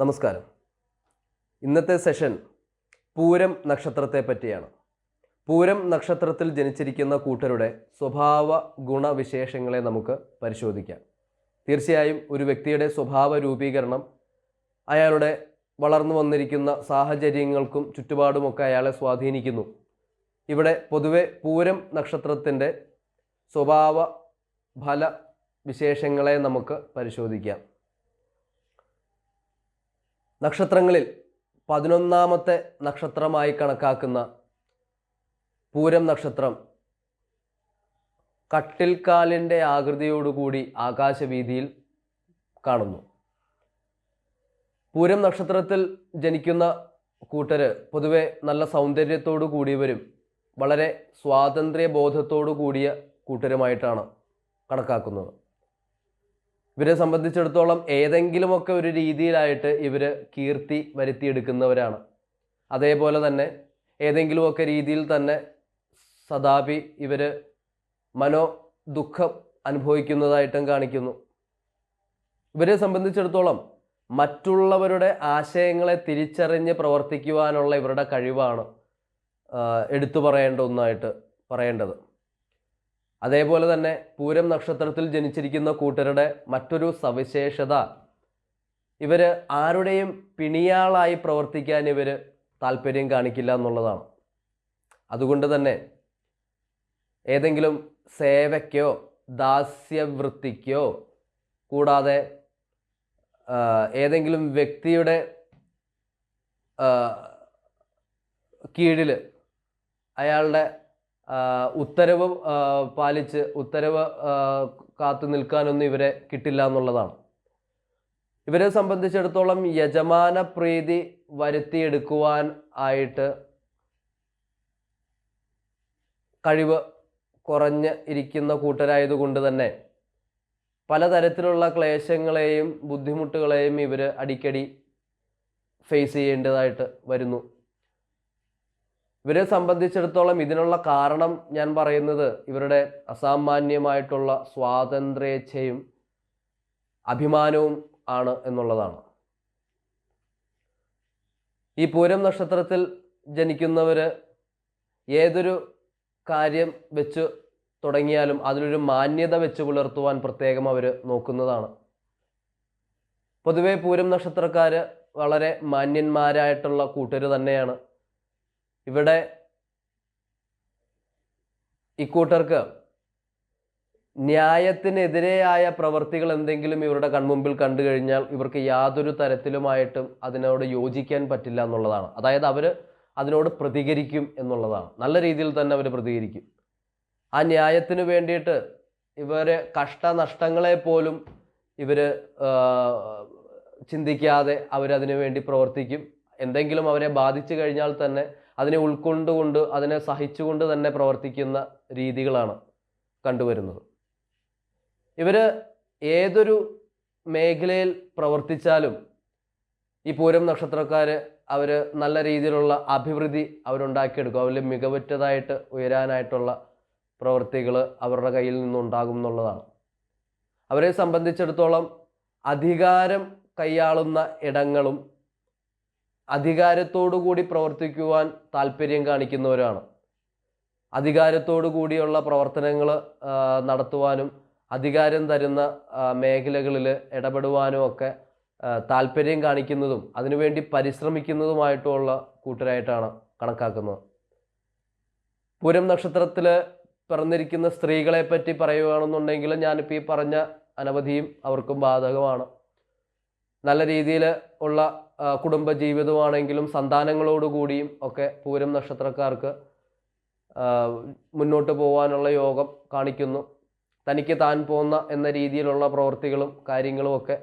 നമസ്കാരം. ഇന്നത്തെ സെഷൻ പൂരം നക്ഷത്രത്തെ പറ്റിയാണ്. പൂരം നക്ഷത്രത്തിൽ ജനിച്ചിരിക്കുന്ന കൂട്ടരുടെ സ്വഭാവ ഗുണവിശേഷങ്ങളെ നമുക്ക് പരിശോധിക്കാം. തീർച്ചയായും ഒരു വ്യക്തിയുടെ സ്വഭാവ രൂപീകരണം അയാളുടെ വളർന്നു വന്നിരിക്കുന്ന സാഹചര്യങ്ങൾക്കും ചുറ്റുപാടുമൊക്കെ അയാളെ സ്വാധീനിക്കുന്നു. ഇവിടെ പൊതുവെ പൂരം നക്ഷത്രത്തിന്റെ സ്വഭാവ ഫല വിശേഷങ്ങളെ നമുക്ക് പരിശോധിക്കാം. നക്ഷത്രങ്ങളിൽ പതിനൊന്നാമത്തെ നക്ഷത്രമായി കണക്കാക്കുന്ന പൂരം നക്ഷത്രം കട്ടിൽക്കാലിന്റെ ആകൃതിയോടുകൂടി ആകാശവീതിയിൽ കാണുന്നു. പൂരം നക്ഷത്രത്തിൽ ജനിക്കുന്ന കൂട്ടർ പൊതുവെ നല്ല സൗന്ദര്യത്തോടു കൂടിയവരും വളരെ സ്വാതന്ത്ര്യ ബോധത്തോടു കൂടിയ കൂട്ടരുമായിട്ടാണ് കണക്കാക്കുന്നത്. ഇവരെ സംബന്ധിച്ചിടത്തോളം ഏതെങ്കിലുമൊക്കെ ഒരു രീതിയിലായിട്ട് ഇവർ കീർത്തി വരുത്തിയെടുക്കുന്നവരാണ്. അതേപോലെ തന്നെ ഏതെങ്കിലുമൊക്കെ രീതിയിൽ തന്നെ സദാപി ഇവർ മനോ ദുഃഖം അനുഭവിക്കുന്നതായിട്ടും കാണിക്കുന്നു. ഇവരെ സംബന്ധിച്ചിടത്തോളം മറ്റുള്ളവരുടെ ആശയങ്ങളെ തിരിച്ചറിഞ്ഞ് പ്രവർത്തിക്കുവാനുള്ള ഇവരുടെ കഴിവാണ് എടുത്തു പറയേണ്ട ഒന്നായിട്ട് പറയേണ്ടത്. അതേപോലെ തന്നെ പൂരം നക്ഷത്രത്തിൽ ജനിച്ചിരിക്കുന്ന കൂട്ടരുടെ മറ്റൊരു സവിശേഷത. ഇവർ ആരുടെയും പിണിയാളായി പ്രവർത്തിക്കാൻ ഇവർ താല്പര്യം കാണിക്കില്ല എന്നുള്ളതാണ്. അതുകൊണ്ട് തന്നെ ഏതെങ്കിലും സേവയ്ക്കോ ദാസ്യവൃത്തിക്കോ കൂടാതെ ഏതെങ്കിലും വ്യക്തിയുടെ കീഴിൽ അയാളുടെ ഉത്തരവ് പാലിച്ച് ഉത്തരവ് കാത്തു നിൽക്കാനൊന്നും ഇവരെ കിട്ടില്ല എന്നുള്ളതാണ്. ഇവരെ സംബന്ധിച്ചിടത്തോളം യജമാന പ്രീതി വരുത്തിയെടുക്കുവാൻ ആയിട്ട് കഴിവ് കുറഞ്ഞ് ഇരിക്കുന്ന കൂട്ടരായതുകൊണ്ട് തന്നെ പലതരത്തിലുള്ള ക്ലേശങ്ങളെയും ബുദ്ധിമുട്ടുകളെയും ഇവർ അടിക്കടി ഫേസ് ചെയ്യേണ്ടതായിട്ട് വരുന്നു. ഇവരെ സംബന്ധിച്ചിടത്തോളം ഇതിനുള്ള കാരണം ഞാൻ പറയുന്നത് ഇവരുടെ അസാമാന്യമായിട്ടുള്ള സ്വാതന്ത്ര്യേച്ഛയും അഭിമാനവും ആണ് എന്നുള്ളതാണ്. ഈ പൂരം നക്ഷത്രത്തിൽ ജനിക്കുന്നവർ ഏതൊരു കാര്യം വെച്ച് തുടങ്ങിയാലും അതിലൊരു മാന്യത വെച്ച് പുലർത്തുവാൻ പ്രത്യേകം അവർ നോക്കുന്നതാണ്. പൊതുവേ പൂരം നക്ഷത്രക്കാർ വളരെ മാന്യന്മാരായിട്ടുള്ള കൂട്ടർ തന്നെയാണ്. ഇവിടെ ഇക്കൂട്ടർക്ക് ന്യായത്തിനെതിരെയായ പ്രവർത്തികൾ എന്തെങ്കിലും ഇവരുടെ കൺമുമ്പിൽ കണ്ടു കഴിഞ്ഞാൽ ഇവർക്ക് യാതൊരു തരത്തിലുമായിട്ടും അതിനോട് യോജിക്കാൻ പറ്റില്ല എന്നുള്ളതാണ്. അതായത് അവർ അതിനോട് പ്രതികരിക്കും എന്നുള്ളതാണ്. നല്ല രീതിയിൽ തന്നെ അവർ പ്രതികരിക്കും. ആ ന്യായത്തിന് വേണ്ടിയിട്ട് ഇവരെ കഷ്ടനഷ്ടങ്ങളെ പോലും ഇവർ ചിന്തിക്കാതെ അവരതിനു വേണ്ടി പ്രവർത്തിക്കും. എന്തെങ്കിലും അവരെ ബാധിച്ചു കഴിഞ്ഞാൽ തന്നെ അതിനെ ഉൾക്കൊണ്ടുകൊണ്ട് അതിനെ സഹിച്ചുകൊണ്ട് തന്നെ പ്രവർത്തിക്കുന്ന രീതികളാണ് കണ്ടുവരുന്നത്. ഇവർ ഏതൊരു മേഖലയിൽ പ്രവർത്തിച്ചാലും ഈ പൂരം നക്ഷത്രക്കാർ അവർ നല്ല രീതിയിലുള്ള അഭിവൃദ്ധി അവരുണ്ടാക്കിയെടുക്കും. അവരിൽ മികവുറ്റതായിട്ട് ഉയരാനായിട്ടുള്ള പ്രവൃത്തികൾ അവരുടെ കയ്യിൽ നിന്നുണ്ടാകും എന്നുള്ളതാണ്. അവരെ സംബന്ധിച്ചിടത്തോളം അധികാരം കൈയാളുന്ന ഇടങ്ങളും അധികാരത്തോടു കൂടി പ്രവർത്തിക്കുവാൻ താല്പര്യം കാണിക്കുന്നവരാണ്. അധികാരത്തോടു കൂടിയുള്ള പ്രവർത്തനങ്ങൾ നടത്തുവാനും അധികാരം തരുന്ന മേഖലകളിൽ ഇടപെടുവാനും ഒക്കെ താല്പര്യം കാണിക്കുന്നതും അതിനുവേണ്ടി പരിശ്രമിക്കുന്നതുമായിട്ടുള്ള കൂട്ടരായിട്ടാണ് കണക്കാക്കുന്നത്. പൂരം നക്ഷത്രത്തിൽ പിറന്നിരിക്കുന്ന സ്ത്രീകളെ പറ്റി പറയുകയാണെന്നുണ്ടെങ്കിൽ ഞാനിപ്പോൾ ഈ പറഞ്ഞ അനവധിയും അവർക്കും ബാധകമാണ്. നല്ല രീതിയിൽ ഉള്ള കുടുംബ ജീവിതമാണെങ്കിലും സന്താനങ്ങളോടുകൂടിയും ഒക്കെ പൂരം നക്ഷത്രക്കാർക്ക് മുന്നോട്ട് പോകാനുള്ള യോഗം കാണിക്കുന്നു. തനിക്ക് താൻ പോന്ന എന്ന രീതിയിലുള്ള പ്രവൃത്തികളും കാര്യങ്ങളും ഒക്കെ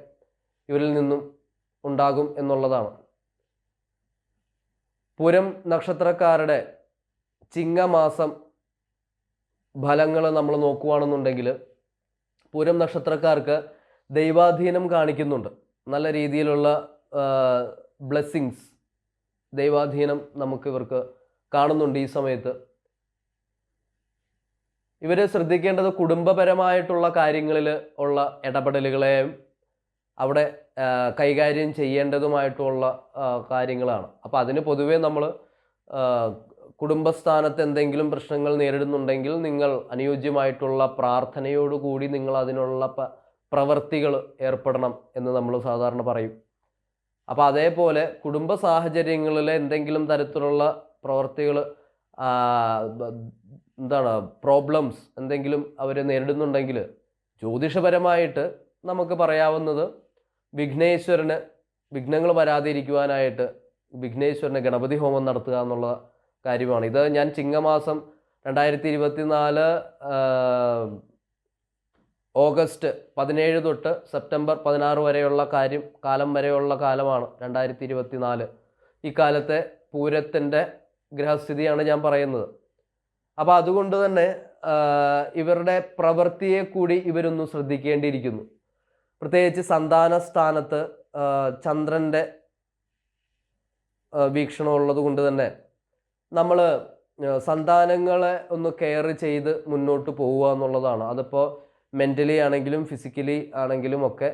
ഇവരിൽ നിന്നും ഉണ്ടാകും എന്നുള്ളതാണ്. പൂരം നക്ഷത്രക്കാരുടെ ചിങ്ങമാസം ഫലങ്ങൾ നമ്മൾ നോക്കുകയാണെന്നുണ്ടെങ്കിൽ പൂരം നക്ഷത്രക്കാർക്ക് ദൈവാധീനം കാണിക്കുന്നുണ്ട്. നല്ല രീതിയിലുള്ള ബ്ലെസ്സിങ്സ് ദൈവാധീനം നമുക്ക് ഇവർക്ക് കാണുന്നുണ്ട് ഈ സമയത്ത്. ഇവർ ശ്രദ്ധിക്കേണ്ടത് കുടുംബപരമായിട്ടുള്ള കാര്യങ്ങളിൽ ഉള്ള ഇടപെടലുകളെയും അവിടെ കൈകാര്യം ചെയ്യേണ്ടതുമായിട്ടുള്ള കാര്യങ്ങളാണ്. അപ്പോൾ അതിന് പൊതുവേ നമ്മൾ കുടുംബസ്ഥാനത്ത് എന്തെങ്കിലും പ്രശ്നങ്ങൾ നേരിടുന്നുണ്ടെങ്കിൽ നിങ്ങൾ അനുയോജ്യമായിട്ടുള്ള പ്രാർത്ഥനയോടുകൂടി നിങ്ങൾ അതിനുള്ള പ്രവൃത്തികൾ ഏർപ്പെടണം എന്ന് നമ്മൾ സാധാരണ പറയും. അപ്പോൾ അതേപോലെ കുടുംബ സാഹചര്യങ്ങളിൽ എന്തെങ്കിലും തരത്തിലുള്ള പ്രവർത്തികൾ എന്താണ് പ്രോബ്ലംസ് എന്തെങ്കിലും അവർ നേരിടുന്നുണ്ടെങ്കിൽ ജ്യോതിഷപരമായിട്ട് നമുക്ക് പറയാവുന്നത് വിഘ്നേശ്വരന് വിഘ്നങ്ങൾ വരാതിരിക്കുവാനായിട്ട് വിഘ്നേശ്വരന് ഗണപതി ഹോമം നടത്തുക എന്നുള്ള കാര്യമാണ്. ഇത് ഞാൻ ചിങ്ങമാസം രണ്ടായിരത്തി ഇരുപത്തി നാല് ഓഗസ്റ്റ് പതിനേഴ് തൊട്ട് സെപ്റ്റംബർ പതിനാറ് വരെയുള്ള കാര്യം കാലം വരെയുള്ള കാലമാണ് രണ്ടായിരത്തി ഇരുപത്തി നാല് ഇക്കാലത്തെ കാലത്തെ പൂരത്തിന്റെ ഗ്രഹസ്ഥിതിയാണ് ഞാൻ പറയുന്നത്. അപ്പോൾ അതുകൊണ്ട് തന്നെ ഇവരുടെ പ്രവൃത്തിയെ കൂടി ഇവരൊന്നും ശ്രദ്ധിക്കേണ്ടിയിരിക്കുന്നു. പ്രത്യേകിച്ച് സന്താന സ്ഥാനത്ത് ചന്ദ്രന്റെ വീക്ഷണമുള്ളത് കൊണ്ട് തന്നെ നമ്മൾ സന്താനങ്ങളെ ഒന്ന് കെയർ ചെയ്ത് മുന്നോട്ട് പോവുക എന്നുള്ളതാണ്. അതിപ്പോൾ മെന്റലി ആണെങ്കിലും ഫിസിക്കലി ആണെങ്കിലും ഒക്കെ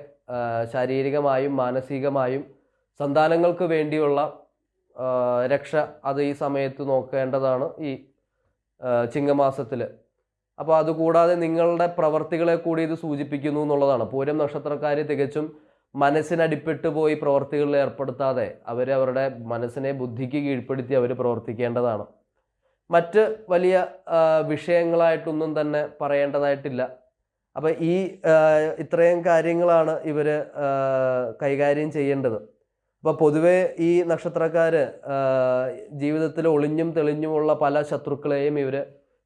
ശാരീരികമായും മാനസികമായും സന്താനങ്ങൾക്ക് വേണ്ടിയുള്ള രക്ഷ അത് ഈ സമയത്ത് നോക്കേണ്ടതാണ് ഈ ചിങ്ങമാസത്തിൽ അപ്പോൾ അതുകൂടാതെ നിങ്ങളുടെ പ്രവർത്തികളെ കൂടി ഇത് സൂചിപ്പിക്കുന്നു എന്നുള്ളതാണ്. പൂരം നക്ഷത്രക്കാർ തികച്ചും മനസ്സിനടിപ്പെട്ട് പോയി പ്രവർത്തികളിൽ ഏർപ്പെടുത്താതെ അവർ അവരുടെ മനസ്സിനെ ബുദ്ധിക്ക് കീഴ്പ്പെടുത്തി അവർ പ്രവർത്തിക്കേണ്ടതാണ്. മറ്റ് വലിയ വിഷയങ്ങളായിട്ടൊന്നും തന്നെ പറയേണ്ടതായിട്ടില്ല. അപ്പോൾ ഈ ഇത്രയും കാര്യങ്ങളാണ് ഇവർ കൈകാര്യം ചെയ്യേണ്ടത്. അപ്പോൾ പൊതുവേ ഈ നക്ഷത്രക്കാർ ജീവിതത്തിൽ ഒളിഞ്ഞും തെളിഞ്ഞുമുള്ള പല ശത്രുക്കളെയും ഇവർ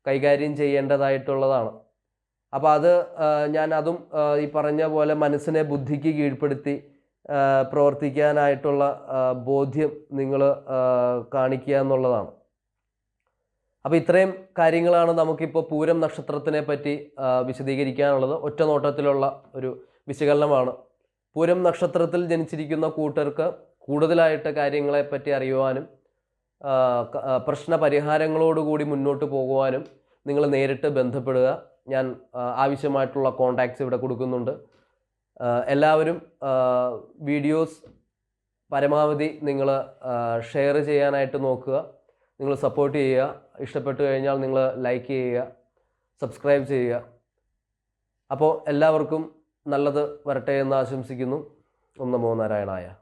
കൈകാര്യം ചെയ്യേണ്ടതായിട്ടുള്ളതാണ്. അപ്പോൾ അത് ഞാൻ അതും ഈ പറഞ്ഞ പോലെ മനസ്സിനെ ബുദ്ധിക്ക് കീഴ്പ്പെടുത്തി പ്രവർത്തിക്കാനായിട്ടുള്ള ബോധ്യം നിങ്ങൾ കാണിക്കുക എന്നുള്ളതാണ്. അപ്പോൾ ഇത്രയും കാര്യങ്ങളാണ് നമുക്കിപ്പോൾ പൂരം നക്ഷത്രത്തിനെ പറ്റി വിശദീകരിക്കാനുള്ളത്. ഒറ്റ നോട്ടത്തിലുള്ള ഒരു വിശകലനമാണ്. പൂരം നക്ഷത്രത്തിൽ ജനിച്ചിരിക്കുന്ന കൂട്ടർക്ക് കൂടുതലായിട്ട് കാര്യങ്ങളെപ്പറ്റി അറിയുവാനും പ്രശ്ന പരിഹാരങ്ങളോടുകൂടി മുന്നോട്ട് പോകുവാനും നിങ്ങൾ നേരിട്ട് ബന്ധപ്പെടുക. ഞാൻ ആവശ്യമായിട്ടുള്ള കോണ്ടാക്ട്സ് ഇവിടെ കൊടുക്കുന്നുണ്ട്. എല്ലാവരും വീഡിയോസ് പരമാവധി നിങ്ങൾ ഷെയർ ചെയ്യാനായിട്ട് നോക്കുക. നിങ്ങൾ സപ്പോർട്ട് ചെയ്യുക. ഇഷ്ടപ്പെട്ടു കഴിഞ്ഞാൽ നിങ്ങൾ ലൈക്ക് ചെയ്യുക സബ്സ്ക്രൈബ് ചെയ്യുക. അപ്പോൾ എല്ലാവർക്കും നല്ലത് വരട്ടെ എന്ന് ആശംസിക്കുന്നു. ഒന്ന് നാരായണായ.